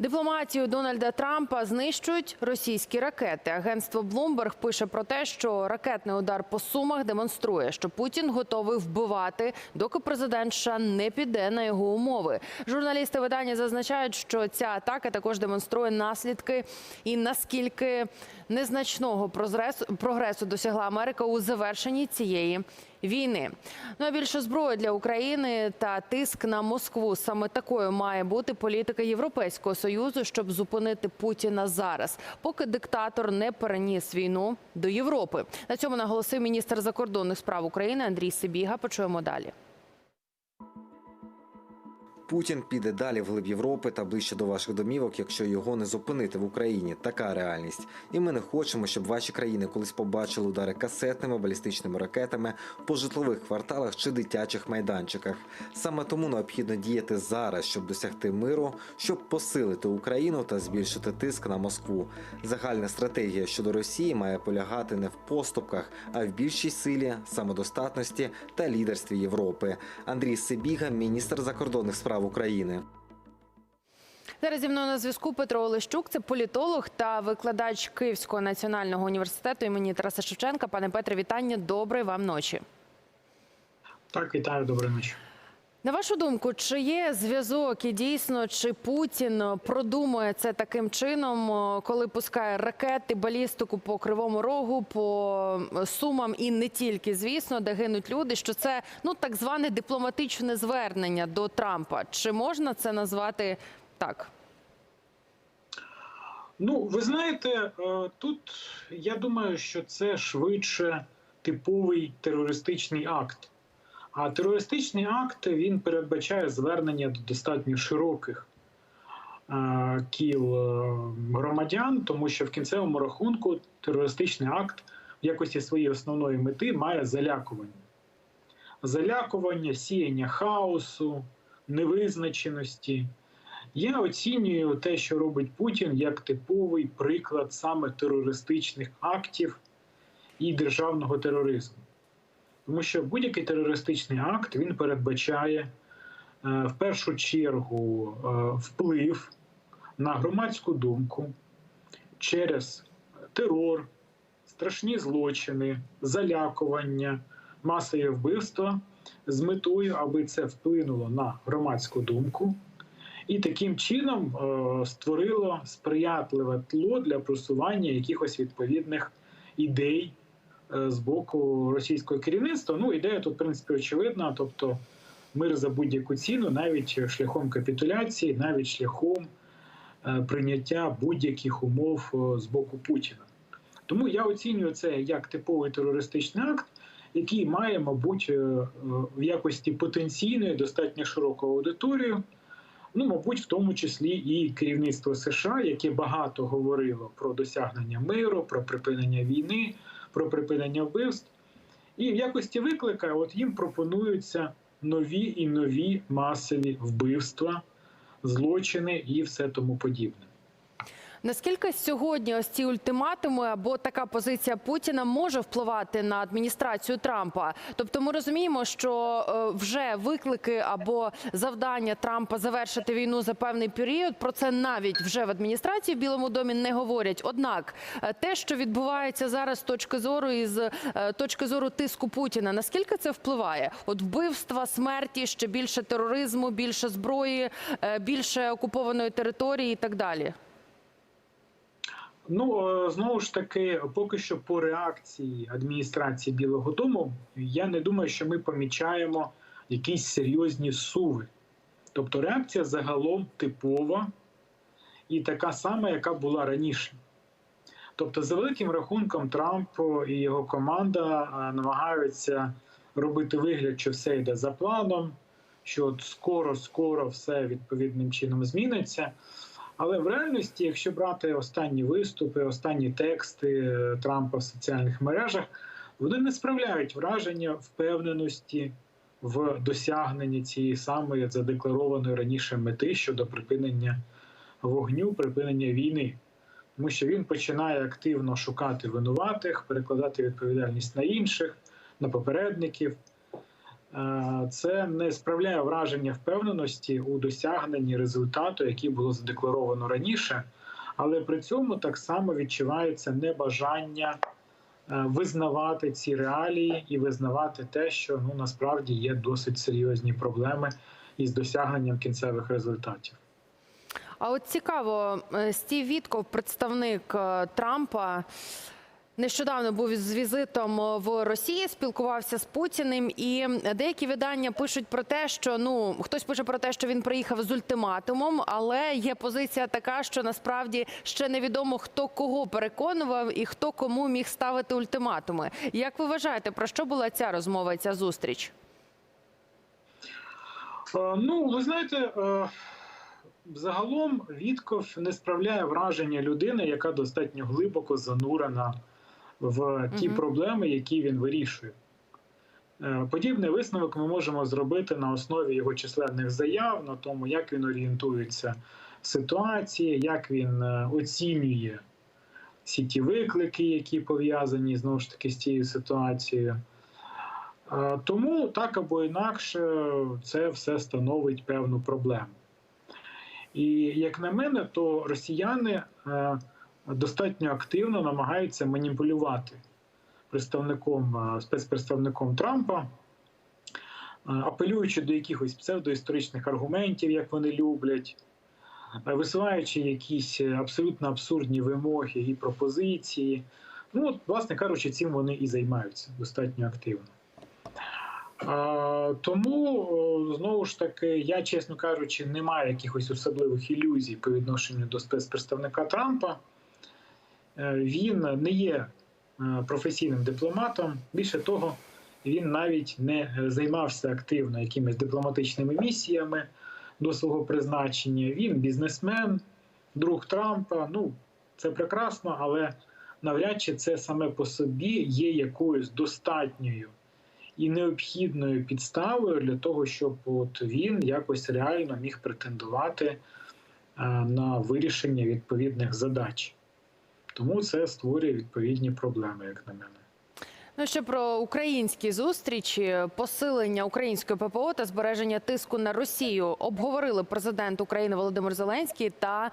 Дипломатію Дональда Трампа знищують російські ракети. Агентство Bloomberg пише про те, що ракетний удар по сумах демонструє, що Путін готовий вбивати, доки президент США не піде на його умови. Журналісти видання зазначають, що ця атака також демонструє наслідки і наскільки незначного прогресу досягла Америка у завершенні цієї війни. Ну а більше зброї для України та тиск на Москву. Саме такою має бути політика Європейського союзу, щоб зупинити Путіна зараз, поки диктатор не переніс війну до Європи. На цьому наголосив міністр закордонних справ України Андрій Сибіга. Почуємо далі. Путін піде далі вглиб Європи та ближче до ваших домівок, якщо його не зупинити в Україні. Така реальність. І ми не хочемо, щоб ваші країни колись побачили удари касетними балістичними ракетами по житлових кварталах чи дитячих майданчиках. Саме тому необхідно діяти зараз, щоб досягти миру, щоб посилити Україну та збільшити тиск на Москву. Загальна стратегія щодо Росії має полягати не в поступках, а в більшій силі, самодостатності та лідерстві Європи. Андрій Сибіга, міністр закордонних справ України. Зараз зі мною на зв'язку Петро Олещук, це політолог та викладач Київського національного університету імені Тараса Шевченка. Пане Петре, вітання. Доброї вам ночі. Так, вітаю, доброї ночі. На вашу думку, чи є зв'язок і дійсно чи Путін продумує це таким чином, коли пускає ракети, балістику по кривому рогу, по е, сумам і не тільки, звісно, де гинуть люди? Що це ну так зване дипломатичне звернення до Трампа? Чи можна це назвати так? Ну, ви знаєте, е, тут я думаю, що це швидше типовий терористичний акт. А терористичний акт він передбачає звернення до достатньо широких е, кіл е, громадян, тому що в кінцевому рахунку терористичний акт в якості своєї основної мети має залякування. Залякування, сіяння хаосу, невизначеності. Я оцінюю те, що робить Путін, як типовий приклад саме терористичних актів і державного тероризму. Тому що будь-який терористичний акт він передбачає е, в першу чергу е, вплив на громадську думку через терор, страшні злочини, залякування, масові вбивства з метою, аби це вплинуло на громадську думку. І таким чином е, створило сприятливе тло для просування якихось відповідних ідей з боку російського керівництва. Ну, ідея тут, в принципі, очевидна, тобто мир за будь-яку ціну, навіть шляхом капітуляції, навіть шляхом е, прийняття будь-яких умов е, з боку Путіна. Тому я оцінюю це як типовий терористичний акт, який має, мабуть, е, е, в якості потенційної достатньо широку аудиторію. Ну, мабуть, в тому числі і керівництво США, яке багато говорило про досягнення миру, про припинення війни, про припинення вбивств. І в якості виклика от їм пропонуються нові і нові масові вбивства, злочини і все тому подібне. Наскільки сьогодні ось ці ультиматуми або така позиція Путіна може впливати на адміністрацію Трампа? Тобто, ми розуміємо, що е, вже виклики або завдання Трампа завершити війну за певний період. Про це навіть вже в адміністрації в Білому домі не говорять. Однак, е, те, що відбувається зараз з точки зору із е, точки зору тиску Путіна, наскільки це впливає? От вбивства, смерті, ще більше тероризму, більше зброї, більше окупованої території і так далі. Ну е, знову ж таки, поки що по реакції адміністрації Білого Дому, я не думаю, що ми помічаємо якісь серйозні суви. Тобто реакція загалом типова і така сама, яка була раніше. Тобто, за великим рахунком, Трамп і його команда е, намагаються робити вигляд, що все йде за планом, що от скоро-скоро все відповідним чином зміниться. Але в реальності, якщо брати останні виступи, останні тексти е, Трампа в соціальних мережах, вони не справляють враження впевненості в досягненні цієї самої задекларованої раніше мети щодо припинення вогню, припинення війни. Тому що він починає активно шукати винуватих, перекладати відповідальність на інших, на попередників. Е, це не справляє враження впевненості у досягненні результату, який було задекларовано раніше, але при цьому так само відчувається небажання е, визнавати ці реалії і визнавати те, що ну насправді є досить серйозні проблеми із досягненням кінцевих результатів. А от цікаво, е, Стів Вітков, представник Трампа. Нещодавно був з візитом в Росії, спілкувався з Путіним, і деякі видання пишуть про те, що ну хтось пише про те, що він приїхав з ультиматумом, але є позиція така, що насправді ще невідомо хто кого переконував і хто кому міг ставити ультиматуми. Як ви вважаєте, про що була ця розмова, ця зустріч? Е, Ну, ви знаєте, е, загалом Вітков не справляє враження людини, яка достатньо глибоко занурена в ті проблеми, які він вирішує. Е, Подібний висновок ми можемо зробити на основі його численних заяв, на тому, як він орієнтується в ситуації, як він е, оцінює всі ті виклики, які пов'язані знову ж таки з цією ситуацією. Е, Тому так або інакше це все становить певну проблему. І як на мене, то росіяни достатньо активно намагаються маніпулювати представником е, спецпредставником Трампа, е, апелюючи до якихось псевдоісторичних аргументів, як вони люблять, е, висуваючи якісь абсолютно абсурдні вимоги і пропозиції. Ну, от, власне кажучи, цим вони і займаються достатньо активно. Тому знову ж таки, я, чесно кажучи, не маю якихось особливих ілюзій по відношенню до спецпредставника Трампа. Е, Він не є е, професійним дипломатом. Більше того, він навіть не е, займався активно якимись дипломатичними місіями до свого призначення. Він бізнесмен, друг Трампа. Ну, це прекрасно, але навряд чи це саме по собі є якоюсь достатньою і необхідною підставою для того, щоб от він якось реально міг претендувати на вирішення відповідних задач. Тому це створює відповідні проблеми, як на мене. Ну ще про українські зустрічі, посилення української ППО та збереження тиску на Росію обговорили президент України Володимир Зеленський та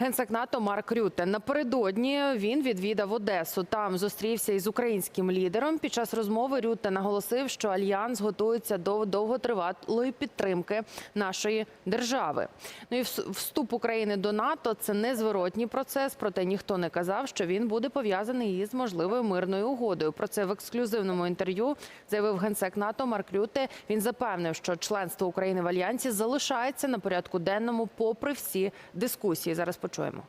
генсек НАТО Марк Рютте. Напередодні він відвідав Одесу. Там зустрівся із українським лідером. Під час розмови Рютте наголосив, що альянс готується до довготривалої підтримки нашої держави. Ну і вступ України до НАТО це незворотній процес. Проте ніхто не казав, що він буде пов'язаний із можливою мирною угодою. Про це в ексклюзивному інтерв'ю заявив генсек НАТО Марк Рютте. Він запевнив, що членство України в альянсі залишається на порядку денному, попри всі дискусії. Зараз почуємо.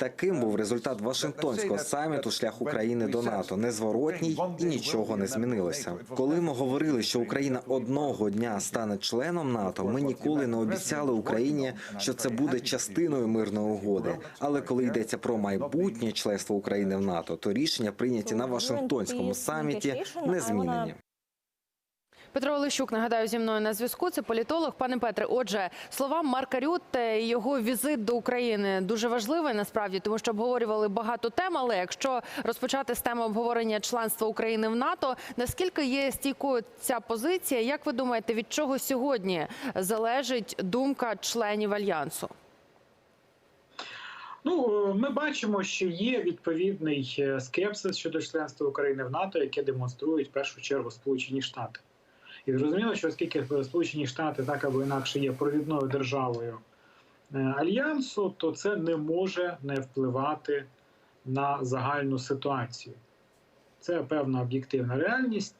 Таким був результат Вашингтонського саміту шлях України до НАТО. Незворотній і нічого не змінилося. Коли ми говорили, що Україна одного дня стане членом НАТО, ми ніколи не обіцяли Україні, що це буде частиною мирної угоди. Але коли йдеться про майбутнє членство України в НАТО, то рішення прийняті на Вашингтонському саміті не змінені. Петро Олещук, нагадаю, зі мною на зв'язку. Це політолог. Пане Петре, отже, словам Марка Рютте, і його візит до України дуже важливий насправді, тому що обговорювали багато тем. Але якщо розпочати з теми обговорення членства України в НАТО, наскільки є стійкою ця позиція? Як ви думаєте, від чого сьогодні залежить думка членів альянсу? Ну, е, ми бачимо, що є відповідний е, скепсис щодо членства України в НАТО, яке демонструють в першу чергу Сполучені Штати. І зрозуміло, що оскільки Сполучені Штати так або інакше є провідною державою е, альянсу, то це не може не впливати на загальну ситуацію. Це певна об'єктивна реальність.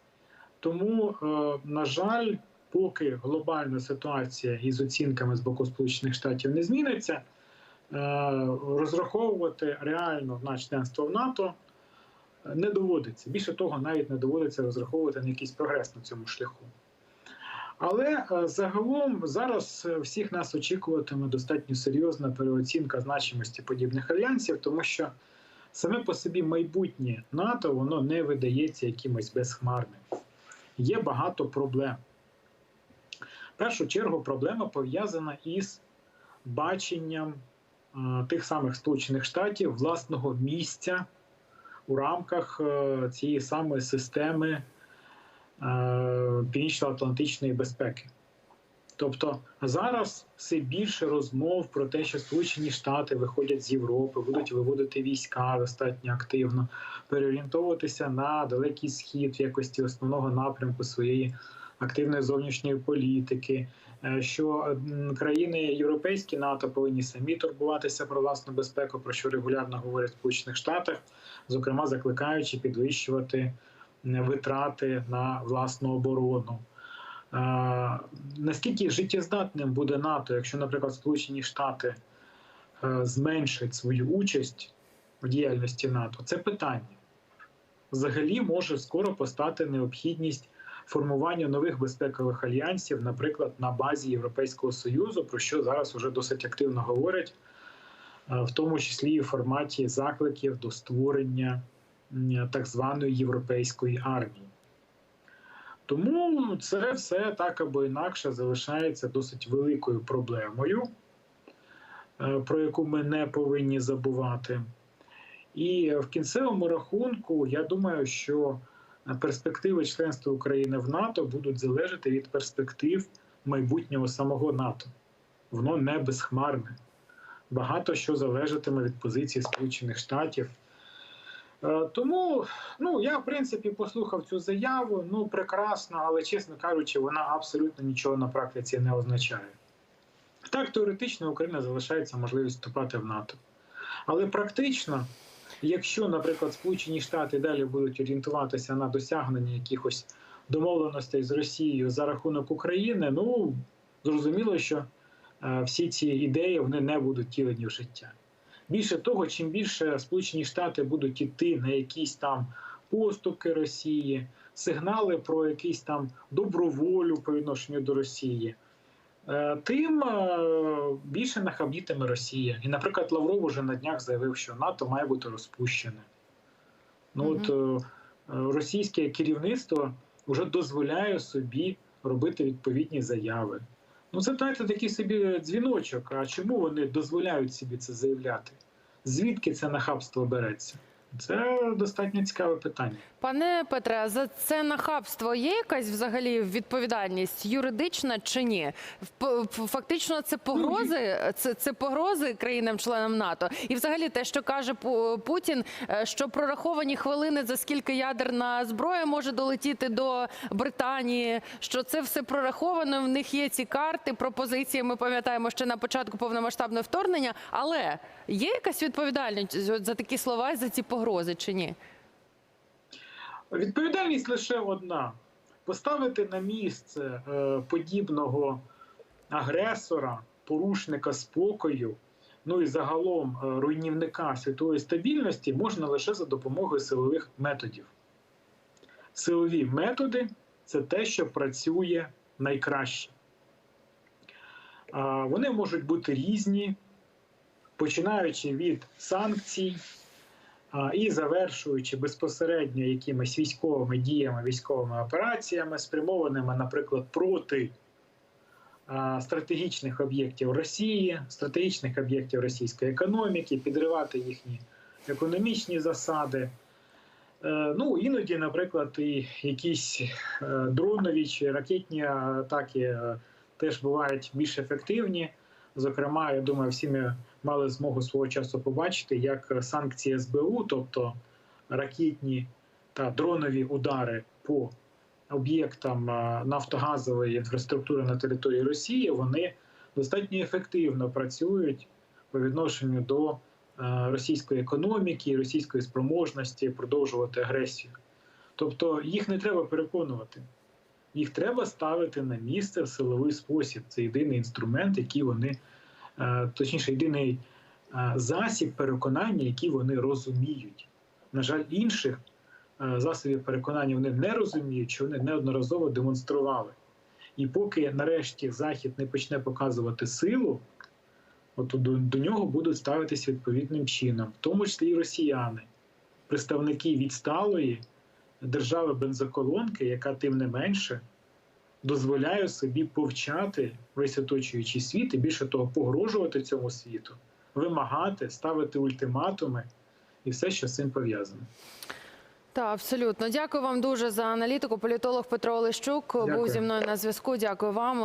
Тому, е, на жаль, поки глобальна ситуація із оцінками з боку Сполучених Штатів не зміниться, е, розраховувати реально на членство в НАТО не доводиться. Більше того, навіть не доводиться розраховувати на якийсь прогрес на цьому шляху. Але е, загалом зараз е, всіх нас очікуватиме достатньо серйозна переоцінка значимості подібних альянсів, тому що саме по собі майбутнє НАТО воно не видається якимось безхмарним. Є багато проблем. В першу чергу проблема пов'язана із баченням е, тих самих Сполучених Штатів власного місця у рамках е, цієї самої системи е, північно-атлантичної безпеки. Тобто зараз все більше розмов про те, що Сполучені Штати виходять з Європи, будуть виводити війська достатньо активно, переорієнтовуватися на далекий схід в якості основного напрямку своєї активної зовнішньої політики. Е, Що країни європейські НАТО повинні самі турбуватися про власну безпеку, про що регулярно говорять в Сполучених Штатах, зокрема закликаючи підвищувати витрати на власну оборону. Е, Наскільки життєздатним буде НАТО, якщо, наприклад, Сполучені Штати е, зменшать свою участь в діяльності НАТО, це питання. Взагалі може скоро постати необхідність формування нових безпекових альянсів, наприклад, на базі Європейського Союзу, про що зараз вже досить активно говорять, е, в тому числі і в форматі закликів до створення так званої європейської армії. Тому це все так або інакше залишається досить великою проблемою, е, про яку ми не повинні забувати. І в кінцевому рахунку, я думаю, що перспективи членства України в НАТО будуть залежати від перспектив майбутнього самого НАТО. Воно не безхмарне. Багато що залежатиме від позиції Сполучених Штатів. Е, Тому ну, я, в принципі, послухав цю заяву. Ну, прекрасно, але, чесно кажучи, вона абсолютно нічого на практиці не означає. Так, теоретично Україна залишається можливість вступати в НАТО. Але практично, якщо, наприклад, Сполучені Штати далі будуть орієнтуватися на досягнення якихось домовленостей з Росією за рахунок України, ну зрозуміло, що е, всі ці ідеї вони не будуть тілені в життя. Більше того, чим більше Сполучені Штати будуть іти на якісь там поступки Росії, сигнали про якийсь там доброволю по відношенню до Росії, тим е, більше нахабітиме Росія. І, наприклад, Лавров уже на днях заявив, що НАТО має бути розпущене. Ну от е, російське керівництво вже дозволяє собі робити відповідні заяви. Ну, це знаєте, такий собі дзвіночок. А чому вони дозволяють собі це заявляти? Звідки це нахабство береться? Це достатньо цікаве питання. Пане Петре, за це нахабство є якась взагалі відповідальність юридична чи ні? Фактично, це погрози, це, це погрози країнам-членам НАТО. І взагалі те, що каже Пу- Путін, е, що прораховані хвилини, за скільки ядерна зброя може долетіти до Британії, що це все прораховано. В них є ці карти, пропозиції. Ми пам'ятаємо ще на початку повномасштабного вторгнення. Але є якась відповідальність за такі слова, і за ці погрози чи ні? Відповідальність лише одна: поставити на місце е, подібного агресора, порушника спокою, ну і загалом е, руйнівника світової стабільності можна лише за допомогою силових методів. Силові методи це те, що працює найкраще. Вони можуть бути різні, починаючи від санкцій і завершуючи безпосередньо якимись військовими діями, військовими операціями, спрямованими, наприклад, проти стратегічних об'єктів Росії, стратегічних об'єктів російської економіки, підривати їхні економічні засади. Е, Ну, іноді, наприклад, і якісь е, дронові чи ракетні атаки е, теж бувають більш ефективні. Зокрема, я думаю, всі ми мали змогу свого часу побачити, як санкції СБУ, тобто ракетні та дронові удари по об'єктам е, нафтогазової інфраструктури на території Росії, вони достатньо ефективно працюють по відношенню до е, російської економіки, російської спроможності продовжувати агресію. Тобто їх не треба переконувати. Їх треба ставити на місце в силовий спосіб. Це єдиний інструмент, який вони, е, точніше, єдиний е, засіб переконання, який вони розуміють. На жаль, інших е, засобів переконання вони не розуміють, що вони неодноразово демонстрували. І поки нарешті Захід не почне показувати силу, от до, до нього будуть ставитись відповідним чином, в тому числі і росіяни, представники відсталої держави бензоколонки, яка тим не менше дозволяє собі повчати весь оточуючий світ і більше того, погрожувати цьому світу, вимагати, ставити ультиматуми і все, що з цим пов'язане. Так, абсолютно. Дякую вам дуже за аналітику. Політолог Петро Олещук був зі мною на зв'язку. Дякую вам.